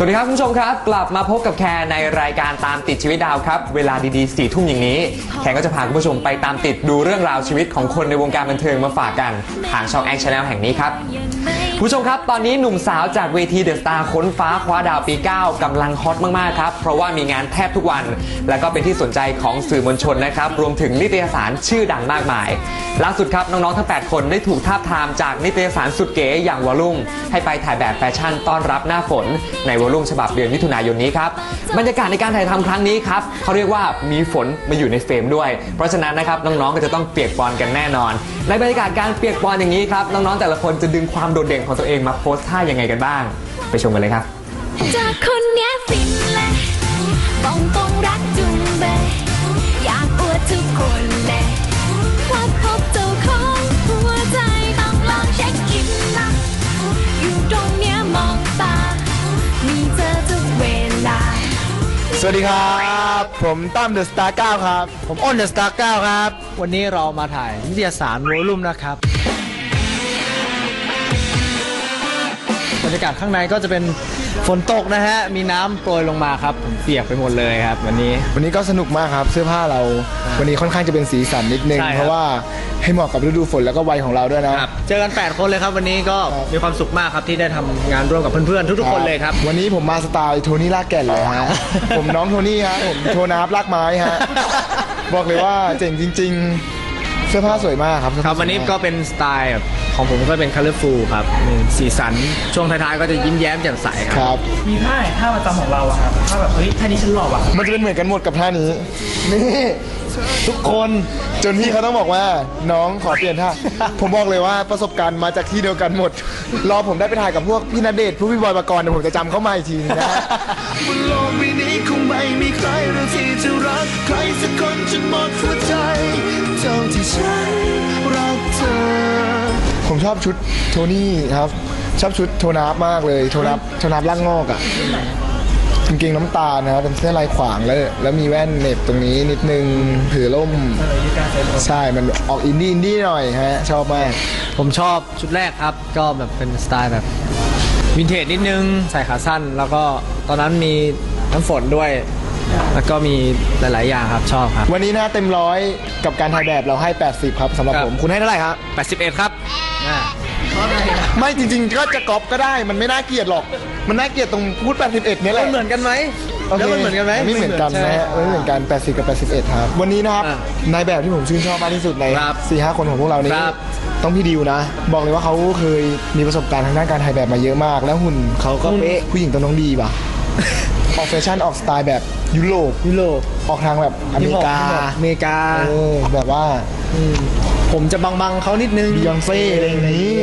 สวัสดีครับคุณผู้ชมครับ กลับมาพบกับแคร์ในรายการตามติดชีวิตดาวครับ เวลาดีๆสี่ทุ่มอย่างนี้ แคร์ก็จะพาคุณผู้ชมไปตามติดดูเรื่องราวชีวิตของคนในวงการบันเทิงมาฝากกันทางช่องแอคชั่นแนลแห่งนี้ครับ ผู้ชมครับ ตอนนี้หนุ่มสาวจากเวทีเดอะสตาร์ค้นฟ้าคว้าดาวปี 9กำลังฮอตมากๆครับ เพราะว่ามีงานแทบทุกวัน และก็เป็นที่สนใจของสื่อมวลชนนะครับ รวมถึงนิตยสารชื่อดังมากมาย ล่าสุดครับ น้องๆ ทั้ง 8 คนได้ถูกทาบทามจากนิตยสารสุดเก๋อย่างวอลลุ่ม ให้ไปถ่ายแบบแฟชั่นต้อนรับหน้าฝน ในวอลลุ่มฉบับเดือนมิถุนายนนี้ครับบรรยากาศในการถ่ายทำครั้งนี้ครับเขาเรียกว่ามีฝนมาอยู่ในเฟรมด้วย เพราะฉะนั้นนะครับน้องๆก็จะต้องเปียกปอนกันแน่นอน ในบรรยากาศการเปียกปอนอย่างนี้ครับน้องๆแต่ละคนจะดึงความโดดเด่นของตัวเองมาโพสท่ายังไงกันบ้าง ไปชมกันเลยครับจากคนเนี้ยฟินเลยบอกตรงรักจุงเบยอยากอวดทุกคนเลยว่าพบเจ้าของหัวใจต้องลองเช็คอินนะอยู่ตรงเนี้ยมองตา มีเธอทุกเวลา สวัสดีครับ ผมตั้มเดอะสตาร์9ครับ ผมอ้นเดอะสตาร์9ครับ วันนี้เรามาถ่ายนิตยสารโวลุ่มนะครับ บรรยากาศข้างในก็จะเป็นฝนตกนะฮะ มีน้ำโปรยลงมาครับ ผมเปียกไปหมดเลยครับ วันนี้ วันนี้ก็สนุกมากครับ เสื้อผ้าเรา วันนี้ค่อนข้างจะเป็นสีสันนิดนึง ใช่ครับ เพราะว่าให้เหมาะกับฤดูฝนแล้วก็วัยของเราด้วยนะ เจอกัน 8 คนเลยครับ วันนี้ก็มีความสุขมากครับที่ได้ทำงานร่วมกับเพื่อนๆทุกๆคนเลยครับ วันนี้ผมมาสไตล์โทนี่ลากแก่นเลยฮะ ผมน้องโทนี่ฮะ ผมโทนาบลากไม้ฮะ บอกเลยว่าเจ๋งจริง ๆ เสื้อผ้าสวยมากครับครับวันนี้ก็เป็นสไตล์แบบของผมก็เป็น colorful ครับมีสีสันช่วงท้ายๆก็จะยิ้มแย้มแจ่มใสคครับ รับ มีท่าไหนท่าประจำของเราอะครับท่าแบบเฮ้ยท่านี้ฉันหล่อว่ะมันจะเป็นเหมือนกันหมดกับท่านี้ นี่ ทุกคนจนพี่เขาต้องบอกว่าน้องขอเปลี่ยนท่า ผมบอกเลยว่าประสบการณ์มาจากที่เดียวกันหมด รอผมได้ไปถ่ายกับพวกพี่ณเดชน์พวกพี่บอยปกรณ์เดี๋ยวผมจะจำเข้ามาอีกทีนึงนะ บนโลกใบนี้คงไม่มีใครเราที่จะรักใครสักคนจนหมดหัวใจ เท่าที่ฉันรักเธอ ผมชอบชุดโทนี่ครับ ชอบชุดโทนาบมากเลย โทนาบโทนาบล่างงอกอะ่ะ กางเกงน้ำตาลนะครับเป็นเสื้อลายขวางแล้วแล้วมีแว่นเหน็บตรงนี้นิดนึงถือร่มใช่มันออกอินดี้อินดี้หน่อยฮะชอบมาก ผมชอบชุดแรกครับ ก็แบบเป็นสไตล์แบบวินเทจนิดนึงใส่ขาสั้น แล้วก็ตอนนั้นมีน้ำฝนด้วย แล้วก็มีหลาย ๆ อย่างครับชอบครับ วันนี้นะเต็มร้อยกับการถ่ายแบบเราให้ 80 ครับสำหรับครับผม คุณให้เท่าไหร่ครับ81 ครับอ่า ไม่จริง ๆ ก็จะก๊อปก็ได้มันไม่น่าเกลียดหรอก มันน่าเกลียดตรงพูด 81เนี่ยแหมัละนเหมือนกันไหมโอเคแล้วมันเหมือนกันไหมไม่เหมือนกันใช่นะฮะไม่เหมือนกัน 80 กับ 81 ครับ วันนี้นะครับอะนายแบบที่ผมชื่นชอบมากที่สุดในครับ4 5คนของพวกเรานี้ครับต้องพี่ดิวนะ บอกเลยว่าเขาเคยมีประสบการณ์ทางด้านการถ่ายแบบมาเยอะมาก แล้วหุ่นเขาก็เป๊ะผู้หญิงต้องน้องดีป่ะ ออกแฟชั่นออกสไตล์แบบยุโรปยุโรปออกทางแบบอเมริกาที่บอกอเมริกาเออแบบว่าผมจะบังๆเขานิดนึงบิยอนเซ่อะไรอย่างนี้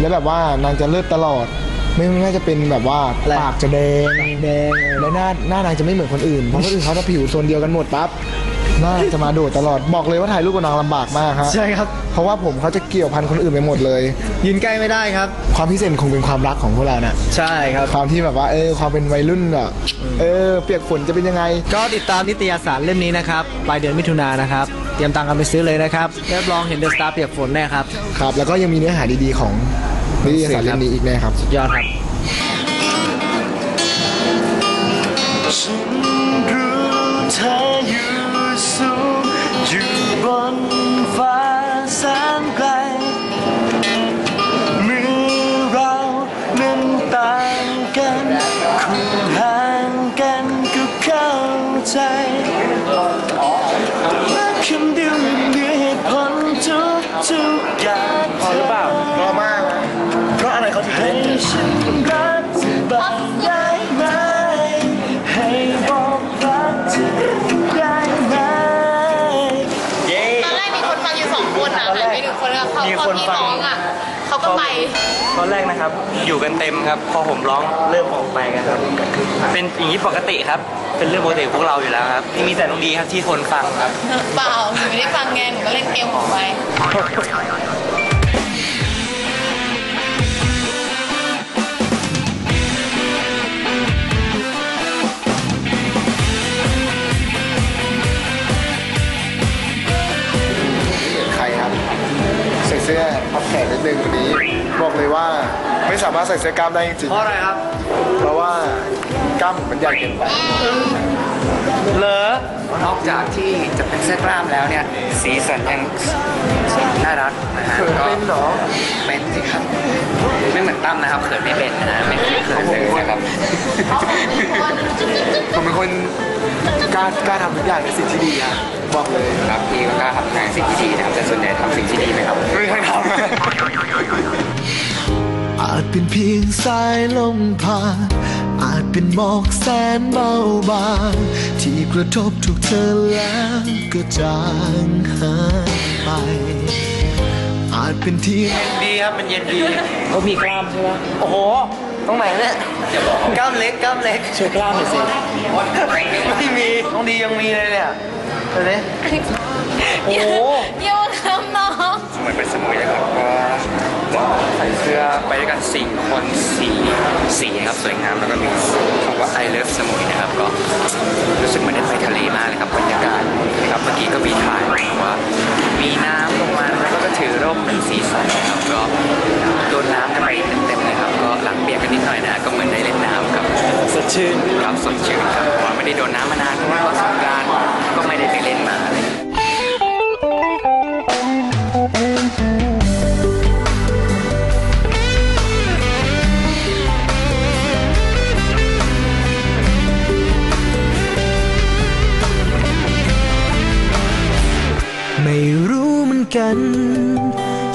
แล้วแบบว่านางจะเลิศตลอด ไม่น่าจะเป็นแบบว่าแหละปากจะแดงแดงแล้วหน้าหน้านางจะไม่เหมือนคนอื่นเพราะคนอื่นเขาจะผิวโซนเดียวกันหมดปั๊บห น้าจะมาโดดตลอดบอกเลยว่าถ่ายรูปกับนางลำบากมากฮะใช่ครับเพราะว่าผมเขาจะเกี่ยวพันคนอื่นไปหมดเลย ยืนใกล้ไม่ได้ครับ ความพิเศษคงเป็นความรักของพวกเรานะใช่ครับ ความที่แบบว่าเออความเป็นวัยรุ่นอะเออเปียกฝนจะเป็นยังไง ก็ติดตามนิตยสารเล่มนี้นะครับปลายเดือนมิถุนายนนะครับเตรียมตังค์กันไปซื้อเลยนะครับรับรองเห็นเดอะสตาร์เปียกฝนแน่ครับครับ แล้วก็ยังมีเนื้อหาดีๆของนิตยสารเล่มนี้อีกแน่ครับยอดครับฉันรู้เธออยู่สูง อยู่บนฟ้าแสนไกลเมื่อเรานั้นต่างกันคู่ห่างกันก็เข้าใจและคำเดียวมันเหตุผลทุกทุกอย่างพอหรือเปล่ารอมากเพราะอะไรเขาถึงให้ฉัน งคนอะเขาพอพี่ร้องอะเขาก็ไป ตอนแรกนะครับ อยู่กันเต็มครับ พอผมร้องเริ่มออกไปกันครับ เป็นอย่างนี้ปกติครับ เป็นเรื่องปกติของพวกเราอยู่แล้วครับมีแต่น้องดีครับที่ทนฟังครับ เปล่าหนูไม่ได้ฟังไงหนูก็เล่นเกมของไปาไม่สามารถใส่เสื้อกล้ามได้จริงเพราะอะไรครับ ๆ เพราะว่ากล้ามผมมันใหญ่เกินไป เหรอนอกจากที่จะเป็นเสื้อกล้ามแล้วเนี่ย สีสันยังน่ารักนะฮะเขินก็เป็นเหรอ เป็นสิครับ ไม่เหมือนตั้มนะครับเขินไม่เป็นนะฮะไม่เคยเขินเลยนะครับ ผมเป็นคนกล้ากล้าทำทุกอย่างในสิ่งที่ดีครับบอกเลย ครับพี่ก็กล้าทำงานสิ่งที่ดีนะครับแต่ส่วนใหญ่ทำสิ่งที่ดีไหมครับไม่เคยทอาจ เป็นเพียงสายลมผ่านอาจเป็นหมอกแสนเบาบางที่กระทบถูกเธอแล้วก็จางหายไป อาจเป็นที่ดีครับมันเย็นดีเขามีกล้ามใช่ไหมโอ้โหตรงไหนเนี่ยกล้ามเล็กกล้ามเล็กโชว์กล้ามหน่อยสิไม่มีต้องดียังมีเลยเนี่ยเห็นไหมโอ้โหโยนคำน้องเห มือนเป็นสมุยนะครับก็ใส่เสื้อไปด้วยกันสี่คนสีสีครับสวยงามแล้วก็มีคำว่า I love สมุยนะครับ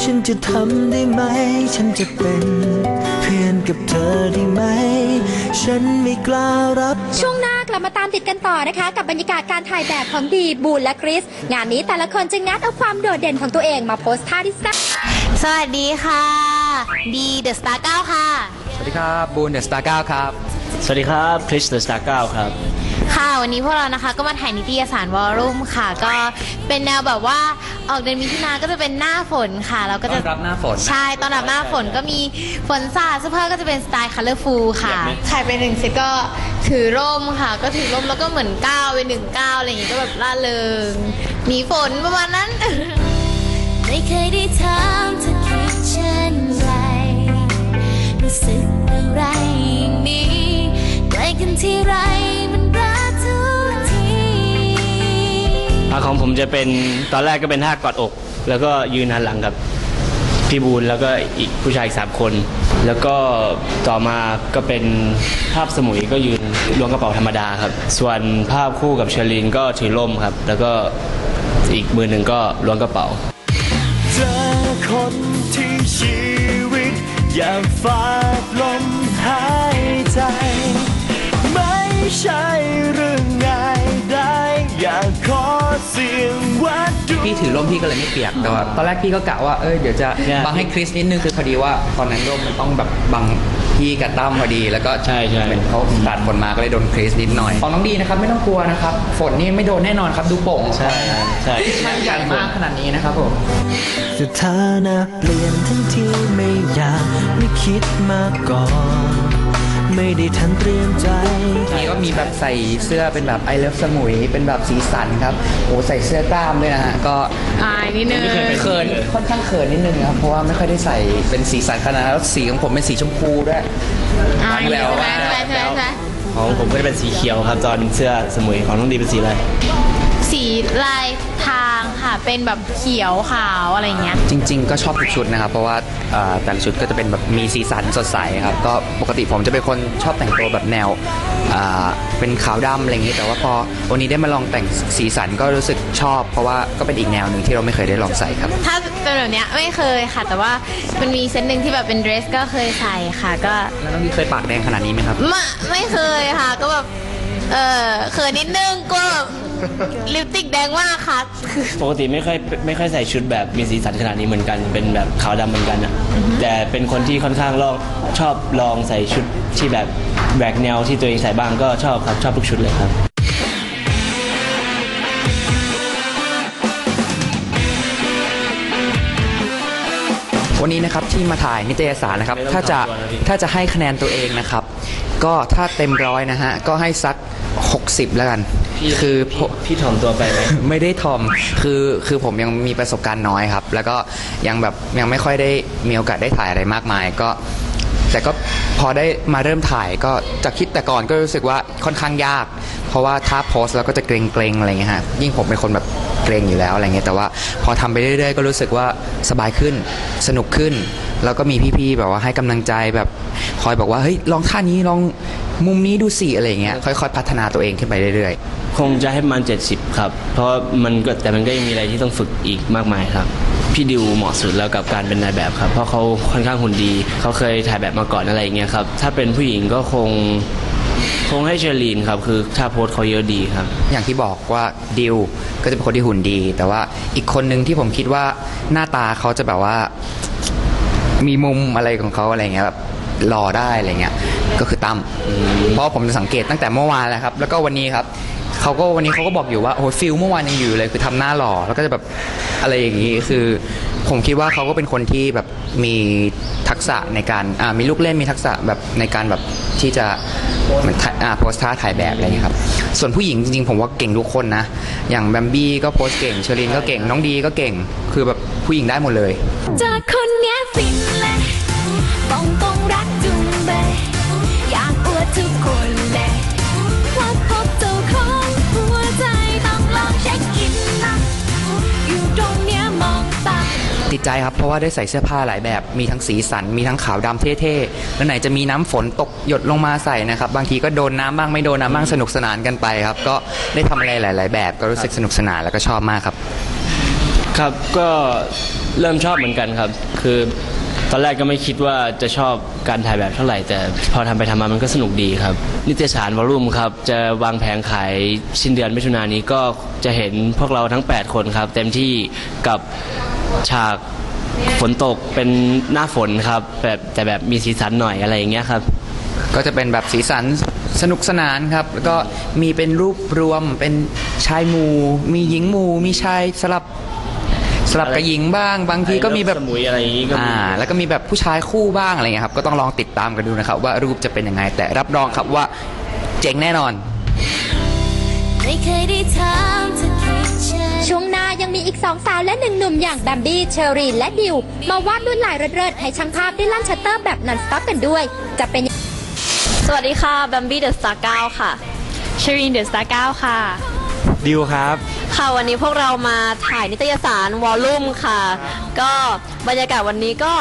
ฉันจะทำได้ไหม ฉันจะเป็น เพื่อนกับเธอได้ไหม ฉันไม่กล้ารับ ช่วงหน้ากลับมาตามติดกันต่อนะคะ กับบรรยากาศการถ่ายแบบของดีบูนและคริส งานนี้แต่ละคนจึงงัดเอาความโดดเด่นของตัวเองมาโพสท่าที่แซ่บสวัสดีค่ะ ดีเดอะสตาร์เก้าค่ะ สวัสดีครับ บูนเดอะสตาร์เก้าครับ สวัสดีครับคริสเดอะสตาร์เก้าครับ ค่ะ วันนี้พวกเรานะคะก็มาถ่ายนิตยสารวอลลุ่มค่ะ ก็เป็นแนวแบบว่าออกเดือนมิถุนาก็จะเป็นหน้าฝนค่ะเราก็ต้จะอนรับหน้าฝน ใช่ตอนรับหน้าฝนก็มีฝนสาดเสื้อผ้าก็จะเป็นสไตล์คัลเลอร์ฟูลค่ะถ่ายไปหนึ่งเซตก็ถือร่มค่ะ ก็ถือร่มแล้วก็เหมือนก้าวไปหนึ่งก้าวอะไรอย่างงี้ก็แบบล่าเริงหนีฝนประมาณนั้น ไม่เคยได้ถามเธอคิดเช่นไรรู้สึกอะไรอย่างนี้ใกล้กันที่ไรมันรั ของผมจะเป็นตอนแรกก็เป็นท่ากอดอก แล้วก็ยืนหันหลังกับพี่บูลแล้วก็อีกผู้ชายอีกสามคน แล้วก็ต่อมาก็เป็นภาพสมุยก็ยืนล้วงกระเป๋าธรรมดาครับ ส่วนภาพคู่กับเชอรีนก็ถือร่มครับ แล้วก็อีกมือหนึ่งก็ล้วงกระเป๋าเจอคนที่ชีวิตอยากฝา พี่ถือร่มพี่ก็เลยไม่เปียกแต่ว่าตอนแรกพี่ก็กะว่าเออเดี๋ยวจะเนี่ยบังให้คริสนิดนึงคือพอดีว่าตอนนั้นร่มมันต้องแบบบังพี่กับตั้มพอดีแล้วก็ใช่ใช่เหมือนเขาสาดฝนมาก็เลยโดนคริสนิดหน่อยของน้องดีนะครับไม่ต้องกลัวนะครับฝนนี่ไม่โดนแน่นอนครับดูโป่งใช่ใช่ไม่ใหญ่มากขนาดนี้นะครับผมสถานะเปลี่ยนทั้งที่ไม่อยากไม่คิดมาก่อน ไม่ได้ทันเตรียมใจนี่ก็ มีแบบใส่เสื้อเป็นแบบ I love สมุยเป็นแบบสีสันครับโอ้ใส่เสื้อกล้ามด้วยนะฮะก็อายนิดนึง เขินค่อนข้างเขินนิดนึงครับเพราะว่าไม่ค่อยได้ใส่เป็นสีสันขนาดนั้นแล้วสีของผมเป็นสีชมพูด้วยอายแล้ใช่วไหมใช่ไหมใช่ไหมใช่ไหมของผมก็จะเป็นสีเขียวครับตอนเสื้อสมุยของน้องดีเป็นสีอะไร สีลายทาง ค่ะ เป็นแบบเขียวขาวอะไรอย่างเงี้ย จริง ๆ ก็ชอบทุกชุดนะครับ เพราะว่าเอ่อแต่ละชุดก็จะเป็นแบบมีสีสันสดใสครับ ก็ปกติผมจะเป็นคนชอบแต่งตัวแบบแนวอ่าเป็นขาวดำอะไรอย่างนี้ แต่ว่าพอวันนี้ได้มาลองแต่งสีสันก็รู้สึกชอบ เพราะว่าก็เป็นอีกแนวหนึ่งที่เราไม่เคยได้ลองใส่ครับ ถ้าเป็นแบบเนี้ยไม่เคยค่ะ แต่ว่ามันมีเซตหนึ่งที่แบบเป็นเดรสก็เคยใส่ค่ะ ก็แล้วน้องดีเคยปากแดงขนาดนี้ไหมครับ ไม่ไม่เคยค่ะ ก็แบบเออเขินนิดนึงกลัวแบบ ลิปสติกแดงมากค่ะ ปกติไม่ค่อยไม่ค่อยใส่ชุดแบบมีสีสันขนาดนี้เหมือนกัน เป็นแบบขาวดำเหมือนกันอะแต่เป็นคนที่ค่อนข้างลองชอบลองใส่ชุดที่แบบแหวกแนวที่ตัวเองใส่บ้างก็ชอบครับชอบทุกชุดเลยครับ วันนี้นะครับที่มาถ่ายนิตยสารนะครับ ไม่ต้องถ้าจะทำตัวนะพี่ ถ้าจะให้คะแนนตัวเองนะครับ ก็ถ้าเต็มร้อยนะฮะ ก็ให้สัก 60 แล้วกัน คือผมพี่ถ่อมตัวไปไหมไม่ได้ทอมคือคือผมยังมีประสบการณ์น้อยครับ แล้วก็ยังแบบยังไม่ค่อยได้มีโอกาสได้ถ่ายอะไรมากมาย ก็ แต่ก็พอได้มาเริ่มถ่ายก็จากคิดแต่ก่อนก็รู้สึกว่าค่อนข้างยาก เพราะว่าถ้าโพสแล้วก็จะเกรงๆอะไรเงี้ยฮะยิ่งผมเป็นคนแบบเกรงอยู่แล้วอะไรเงี้ยแต่ว่าพอทำไปเรื่อยๆ ก็รู้สึกว่าสบายขึ้นสนุกขึ้น แล้วก็มีพี่ๆแบบว่าให้กำลังใจแบบคอยบอกว่าเฮ้ยลองท่านี้ลองมุมนี้ดูสิอะไรเงี้ยค่อยๆ พัฒนาตัวเองขึ้นไปเรื่อยๆ คงจะให้ประมัน 70 ครับ เพราะมันก็แต่มันก็ยังมีอะไรที่ต้องฝึกอีกมากมายครับ พี่ดิวเหมาะสุดแล้วกับการเป็นนายแบบครับ เพราะเขาค่อนข้างหุ่นดี เขาเคยถ่ายแบบมาก่อนอะไรอย่างเงี้ยครับ ถ้าเป็นผู้หญิงก็คงคงให้เชอรีนครับ คือถ้าโพสเขาเยอะดีครับ อย่างที่บอกว่าดิวก็จะเป็นคนที่หุ่นดี แต่ว่าอีกคนหนึ่งที่ผมคิดว่าหน้าตาเขาจะแบบว่า มีมุมอะไรของเขาอะไรเงี้ยแบบหล่อได้อะไรเงี้ยก็คือตั้มเพราะผมจะสังเกตตั้งแต่เมื่อวานแล้วครับ แล้วก็วันนี้ครับ เขาก็วันนี้เขาก็บอกอยู่ว่าโอ้โหฟิลเมื่อวานยังอยู่เลยคือทำหน้าหล่อแล้วก็จะแบบอะไรอย่างนี้คือผมคิดว่าเขาก็เป็นคนที่แบบมีทักษะในการอ่ามีลูกเล่นมีทักษะแบบในการแบบที่จะมือนอ่าโพสท่าถ่ายแบบอะไรอย่างนี้ครับ ส่วนผู้หญิงจริงๆ ผมว่าเก่งทุกคนนะ อย่างแบมบี้ก็โพสเก่งเชอรินก็เก่งน้องดีก็เก่ง คือแบบผู้หญิงได้หมดเลยจากคนเนี้ยฟินเลยบอกตรงรักจุงเบยอยากอวดทุกคน ติดใจครับ เพราะว่าได้ใส่เสื้อผ้าหลายแบบ มีทั้งสีสัน มีทั้งขาวดำเท่ๆ แล้วไหนจะมีน้ำฝนตกหยดลงมาใส่นะครับ บางทีก็โดนน้ำบ้างไม่โดนน้ำบ้างสนุกสนานกันไปครับ ก็ได้ทำอะไรหลาย ๆ แบบ ก็รู้สึกสนุกสนานแล้วก็ชอบมากครับ ครับก็เริ่มชอบเหมือนกันครับ คือตอนแรกก็ไม่คิดว่าจะชอบการถ่ายแบบเท่าไหร่ แต่พอทำไปทำมามันก็สนุกดีครับ นิตยสารวอลลุ่มครับ จะวางแผงขายสิ้นเดือนมิถุนายนนี้ก็จะเห็นพวกเราทั้ง 8 คนครับ เต็มที่กับ ฉากฝนตกเป็นหน้าฝนครับแบบแต่แบบมีสีสันหน่อยอะไรอย่างเงี้ยครับ ก็จะเป็นแบบสีสันสนุกสนานครับ แล้วก็มีเป็นรูปรวมเป็นชายหมูมีหญิงหมูมีชายสลับสลับกับหญิงบ้าง บางทีก็มีแบบสมุยอะไรอย่างงี้ก็มีอ่าแล้วก็มีแบบผู้ชายคู่บ้างอะไรเงี้ยครับ ก็ต้องลองติดตามกันดูนะครับ ว่ารูปจะเป็นยังไง แต่รับรองครับว่าเจ๋งแน่นอน ไม่เคยได้ถามเธอคิดเช่นช่วงหน้ายังมีอีกสองสาวและหนึ่งหนุ่มอย่างแบมบี้เชอรีนและดิว มาวาดลวดลายเริดๆให้ช่างภาพได้ลั่นชัตเตอร์แบบนันสต็อปกันด้วย จะเป็น สวัสดีค่ะแบมบี้เดอะสตาร์เก้าค่ะชรีนเดอะสตาร์เก้าค่ะ ดิวครับ ค่ะวันนี้พวกเรามาถ่ายนิตยสารวอลลุ่มค่ะ ก็บรรยากาศวันนี้ก็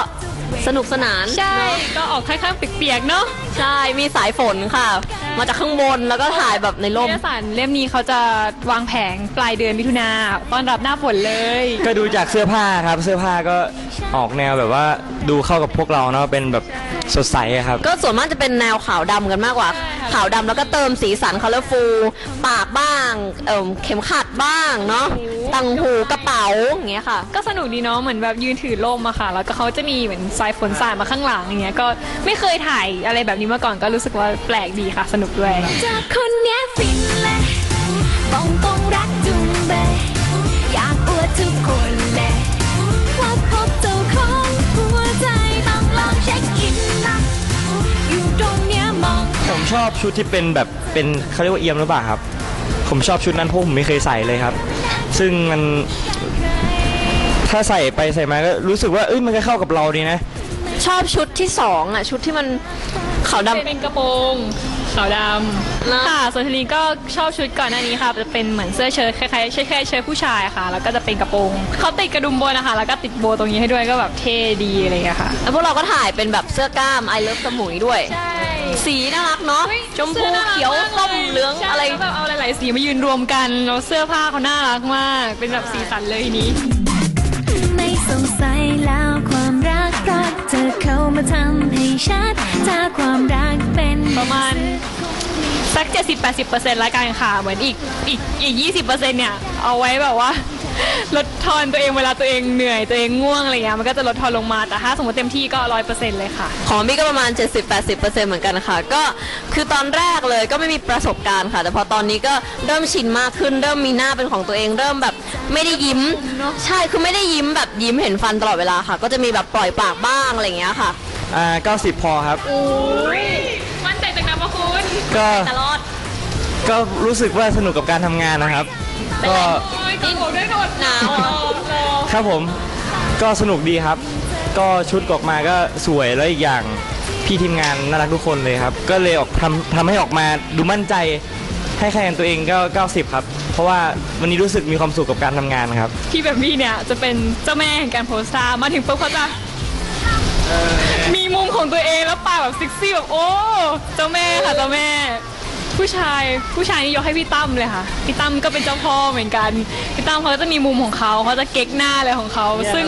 สนุกสนานใช่เนอะก็ออกค่อนข้างเปียกๆเนาะใช่มีสายฝนค่ะ มาจากข้างบนแล้วก็ถ่ายแบบในนิร่มตยสารเล่มนี้เขาจะวางแผงปลายเดือนมิถุนาต้อนรับหน้าฝนเลย ก็ดูจากเสื้อผ้าครับ เสื้อผ้าก็ออกแนวแบบว่าดูเข้ากับพวกเราเนาะเป็นแบบสดใสอะครับ ก็ส่วนมากจะเป็นแนวขาวดำกันมากกว่า ขาวดำแล้วก็เติมสีสันคัลเลอร์ฟูปากบ้างเอ่มเข็มขัดบ้างเนาะ ตังหูกระเป๋าอย่างเงี้ยค่ะ ก็สนุกดีเนาะเหมือนแบบยืนถือร่มอะค่ะ แล้วก็เขาจะมีเหมือนสายฝนสาดมาข้างหลังอย่างเงี้ยก็ไม่เคยถ่ายอะไรแบบนี้มาก่อนก็รู้สึกว่าแปลกดีค่ะ สนุกด้วยจากคนเนี้ยฟินเลยบอกตรงรักจุงเบยอยากอวดทุกคนเลยว่าพบเจ้าของหัวใจต้องลองเช็คอินนะอยู่ตรงเนี้ยมองผมชอบชุดที่เป็นแบบเป็นเขาเรียกว่าเอียมหรือเปล่าครับ ผมชอบชุดนั้นเพราะผมไม่เคยใส่เลยครับ ซึ่งมันถ้าใส่ไปใส่มาก็รู้สึกว่าเอ้ยมันก็เข้ากับเราดีนะ ชอบชุดที่สองอะ ชุดที่มันขาวดำเป็นกระโปรงขาวดำค่ะส่วนทีนี้ก็ชอบชุดก่อนหน้านี้ค่ะจะเป็นเหมือนเสื้อเชิ้ตคล้ายๆเชิ้ตคล้ายๆเชิ้ตผู้ชายค่ะ แล้วก็จะเป็นกระโปรงเขาติดกระดุมบนนะคะ แล้วก็ติดโบว์ตรงนี้ให้ด้วยก็แบบเท่ดีอะไรอย่างเงี้ยค่ะ แล้วพวกเราก็ถ่ายเป็นแบบเสื้อกล้าม I love สมุยด้วย สีน่ารักเนาะชมพูเขียวส้มเหลืองใช่อะไรแล้วแบบเอาหลายๆสีมายืนรวมกันแล้วเสื้อผ้าเขาน่ารักมาก เป็นแบบสีสันเลยทีนี้ ไม่สงสัยแล้วความรักเพราะเธอเข้ามาทำให้ชัดถ้าความรักเป็นประมาณสัก 70-80%ละกันค่ะ เหมือนอีกอีกอีก 20%เนี่ย เอาไว้แบบว่า ลดทอนตัวเองเวลาตัวเองเหนื่อยตัวเองง่วงอะไรเงี้ยมันก็จะลดทอนลงมาแต่ถ้าสมมติเต็มที่ก็100%เลยค่ะ ของมี่ก็ประมาณ 70-80%เหมือนกันค่ะ ก็คือตอนแรกเลยก็ไม่มีประสบการณ์ค่ะ แต่พอตอนนี้ก็เริ่มชินมากขึ้น เริ่มมีหน้าเป็นของตัวเองเริ่มแบบไม่ได้ยิ้ม ใช่คือไม่ได้ยิ้มแบบยิ้มเห็นฟันตลอดเวลาค่ะ ก็จะมีแบบปล่อยปากบ้างอะไรอย่างเงี้ยค่ะอ่า90 พอครับ มั่นใจจากน้ำพระคุณก็ ตลอด ก็รู้สึกว่าสนุกกับการทำงานนะครับ ก็กิ นหมด้วยหนวดหนาวเหรอครับผมก็สนุกดีครับ ก็ชุดออกมาก็สวยแล้วอีกอย่างพี่ทีมงานน่ารักทุกคนเลยครับ ก็เลยออกทำทำให้ออกมาดูมั่นใจให้คะแนนตัวเองก็ 90 ครับ เพราะว่าวันนี้รู้สึกมีความสุขกับการทำงานครับ พี่แบบพี่เนี่ยจะเป็นเจ้าแม่แห่งการโพสต์ท่ามาถึงปุ๊บเขาจะมีมุมของตัวเองแล้วปากแบบเซ็กซี่แบบโอ้เจ้าแม่ค่ะเจ้าแม่ ผู้ชายผู้ชายนี่ยกให้พี่ตั้มเลยค่ะ พี่ตั้มก็เป็นเจ้าพ่อเหมือนกัน พี่ตั้มเขาจะมีมุมของเขาเขาจะเก๊กหน้าอะไรของเขา ซึ่ง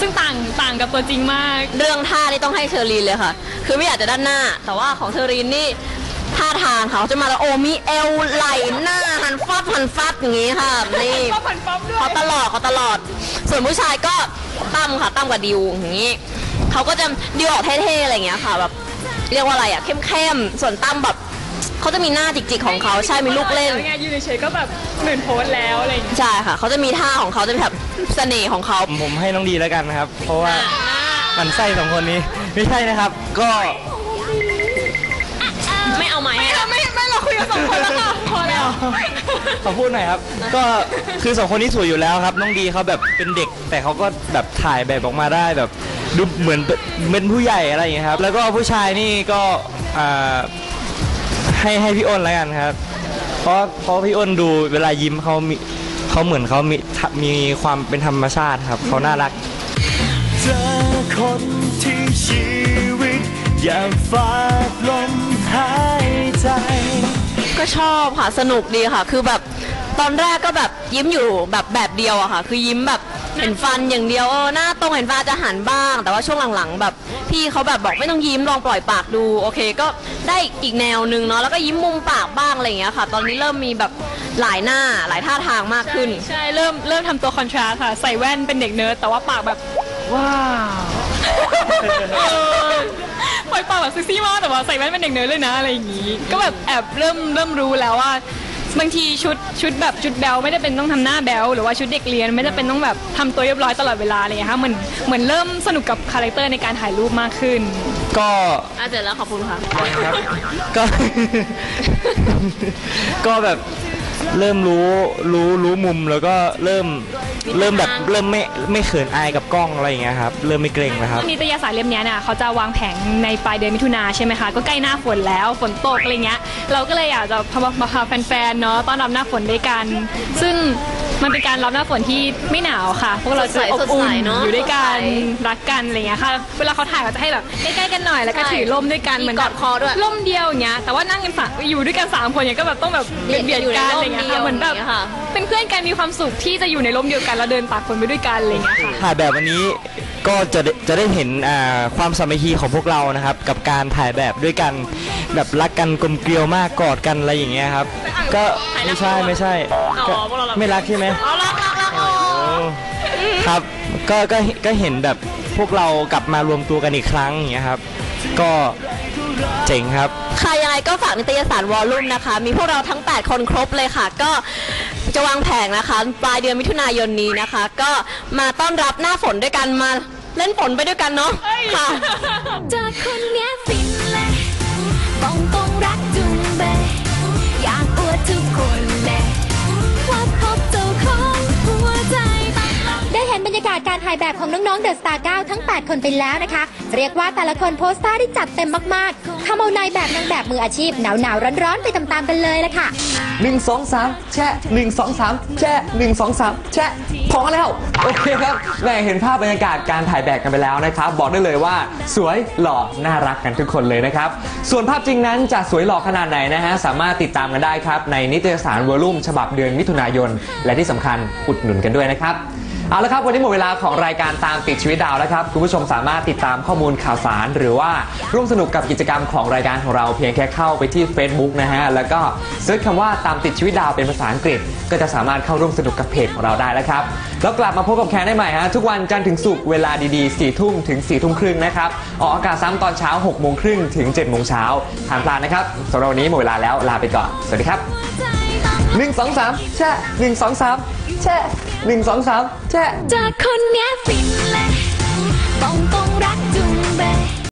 ซึ่งต่างต่างกับตัวจริงมาก เรื่องท่านี่ต้องให้เชอรีนเลยค่ะ คือไม่อยากจะด้านหน้า แต่ว่าของเชอรีนนี่ท่าทางเขาจะมาแล้วโอ้มีเอวไหล่หน้าหันฟับหันฟับอย่างนี้ค่ะนี่ฟับหันฟับด้วยเขาตลอดเขาตลอด ส่วนผู้ชายก็ตั้มค่ะตั้มกับดิวอย่างนี้เขาก็จะดิวออกเท่ๆอะไรอย่างเงี้ยค่ะแบบเรียกว่าอะไรอะเข้มๆส่วนตั้มแบบ เขาจะมีหน้าจิกๆของเขาใช่มีลูกเล่น แล้วไงยืนเฉยๆก็แบบหมื่นโพสต์แล้วอะไรอย่างเงี้ยใช่ค่ะเขาจะมีท่าของเขาจะเป็นแบบเสน่ห์ของเขาผมให้น้องดีแล้วกันนะครับ เพราะว่ามันไส้สองคนนี้ไม่ใช่นะครับ ก็ไม่เอาไหมไม่ไม่ไม่เราคุยกันสองคนแล้วค่ะพอแล้วขอพูดหน่อยครับ ก็คือสองคนนี้สวยอยู่แล้วครับ น้องดีเขาแบบเป็นเด็ก แต่เขาก็แบบถ่ายแบบออกมาได้แบบดูเหมือนเป็นเป็นผู้ใหญ่อะไรอย่างเงี้ยครับ แล้วก็ผู้ชายนี่ก็อ่า ให้ให้พี่อ้นแล้วกันครับ เพราะเพราะพี่อ้นดูเวลายิ้มเขามีเขาเหมือนเขามีมีความเป็นธรรมชาติครับเขาน่ารักเจอคนที่ชีวิตอยากฝากลมหายใจ ก็ชอบค่ะ สนุกดีค่ะ คือแบบตอนแรกก็แบบยิ้มอยู่แบบแบบเดียวอะค่ะ คือยิ้มแบบ เห็นฟันอย่างเดียวเออหน้าตรงเห็นฟันจะหันบ้าง แต่ว่าช่วงหลังๆ แบบพี่เขาแบบบอกไม่ต้องยิ้มลองปล่อยปากดูโอเค ก็ได้อีกแนวหนึ่งเนาะแล้วก็ยิ้มมุมปากบ้างอะไรอย่างเงี้ยค่ะ ตอนนี้เริ่มมีแบบหลายหน้าหลายท่าทางมากขึ้น ใช่เริ่มเริ่มทำตัวคอนทราสค่ะ ใส่แว่นเป็นเด็กเนิร์ดแต่ว่าปากแบบว้าวปล่อยปากแบบเซ็กซี่มากแต่ว่าใส่แว่นเป็นเด็กเนิร์ดเลยนะอะไรอย่างงี้ ก็แบบแอบเริ่มเริ่มรู้แล้วว่า บางทีชุดชุดแบบชุดแบลไม่ได้เป็นต้องทำหน้าแบลหรือว่าชุดเด็กเรียนไม่ได้เป็นต้องแบบทำตัวเรียบร้อยตลอดเวลาอะไรอย่างเงี้ยค่ะเหมือนเหมือนเริ่มสนุกกับคาแรคเตอร์ในการถ่ายรูปมากขึ้น ก็ อะเสร็จแล้วขอบคุณค่ะครับก็ ก็แบบ เริ่มรู้รู้รู้มุมแล้วก็เริ่มเริ่มแบบเริ่มไม่ไม่เขินอายกับกล้องอะไรอย่างเงี้ยครับเริ่มไม่เกรงแล้วครับนิตยสารเล่มเนี้ยเนี่ยเขาจะวางแผงในปลายเดือนมิถุนาใช่ไหมคะก็ใกล้หน้าฝนแล้วฝนตกอะไรเงี้ยเราก็เลยอยากจะพามาพาแฟนๆเนาะต้อนรับหน้าฝนด้วยกัน ซึ่ง มันเป็นการรับหน้าฝนที่ไม่หนาวค่ะ พวกเราจะอบสดอุ่ใสนเนอะอยู่ด้วยกันสดใสรักกันอะไรเงี้ยค่ะเวลาเขาถ่ายก็จะให้แบบใกล้ๆกันหน่อยแล้วก็ใช่ถือร่มด้วยกันมีเหมือนกอดคอด้วยร่มเดียวอย่างเงี้ยแต่ว่านั่งกันสามอยู่ด้วยกันสามคนเนี่ยก็แบบต้องแบบเบียดเบียดอยู่ในกันร่อะไรมเงี้ยเดียวค่ะเหมือนแบบอย่างเงี้ยค่ะเป็นเพื่อนกันมีความสุขที่จะอยู่ในร่มเดียวกันแล้วเดินตากฝนไปด้วยกันอะไรเงี้ยค่ะถ่ายแบบวันนี้ ก็จะจะได้เห็นความสามัคคีของพวกเรานะครับ กับการถ่ายแบบด้วยกันแบบรักกันกลมเกลียวมากกอดกันอะไรอย่างเงี้ยครับ ก็ไม่ใช่ไม่ใช่ก็ไม่รักใช่ไหมรักรักรักครับก็ก็ก็เห็นแบบพวกเรากลับมารวมตัวกันอีกครั้งอย่างเงี้ยครับ ก็เจ๋งครับ ใค่ะยังไงก็ฝากนิตยสารวอลลุ่มนะคะ มีพวกเราทั้ง 8 คนครบเลยค่ะ ก็ จะวางแผงนะคะ ปลายเดือนมิถุนายนนี้นะคะ ก็มาต้อนรับหน้าฝนด้วยกันมาเล่นฝนไปด้วยกันเนาะค่ะเจอคนเนี้ย ถ่ายแบบของน้องๆเดอะสตาร์9ทั้ง 8 คนไปแล้วนะคะ เรียกว่าแต่ละคนโพสต์ท่าได้จัดเต็มมากๆทำเอานายแบบนางแบบมืออาชีพหนาวๆร้อนๆไปตามๆกันเลยละค่ะ หนึ่งสองสามแชะหนึ่งสองสามแชะหนึ่งสองสามแชะพอแล้ว โอเคครับแม่เห็นภาพบรรยากาศการถ่ายแบบกันไปแล้วนะครับ บอกได้เลยว่าสวยหล่อน่ารักกันทุกคนเลยนะครับ ส่วนภาพจริงนั้นจะสวยหล่อขนาดไหนนะฮะสามารถติดตามกันได้ครับในนิตยสารวอลลุ่มฉบับเดือนมิถุนายน และที่สำคัญอุดหนุนกันด้วยนะครับ เอาละครับวันนี้หมดเวลาของรายการตามติดชีวิตดาวแล้วครับคุณผู้ชมสามารถติดตามข้อมูลข่าวสาร หรือว่าร่วมสนุกกับกิจกรรมของรายการของเราเพียงแค่เข้าไปที่ Facebook นะฮะแล้วก็เซิร์ชคำว่าตามติดชีวิตดาวเป็นภาษาอังกฤษ ก็จะสามารถเข้าร่วมสนุกกับเพจของเราได้แล้วครับแล้วกลับมาพบกับแคนได้ใหม่ฮะทุกวันจันทร์ถึงศุกร์เวลาดีๆ4ทุ่มถึง4ทุ่มครึ่งนะครับออกอากาศซ้ำตอนเช้า6โมงครึ่งถึง7โมงเช้าห้ามพลาดนะครับสำหรับวันนี้หมดเวลาแล้วลาไปก่อนสวัสดีครับหนึ่งสองสามแช่หนึ่งสองสามแช่ หนึ่งสองสามแจ๊ะ จากคนเนี้ยฟินเลยบอกตรง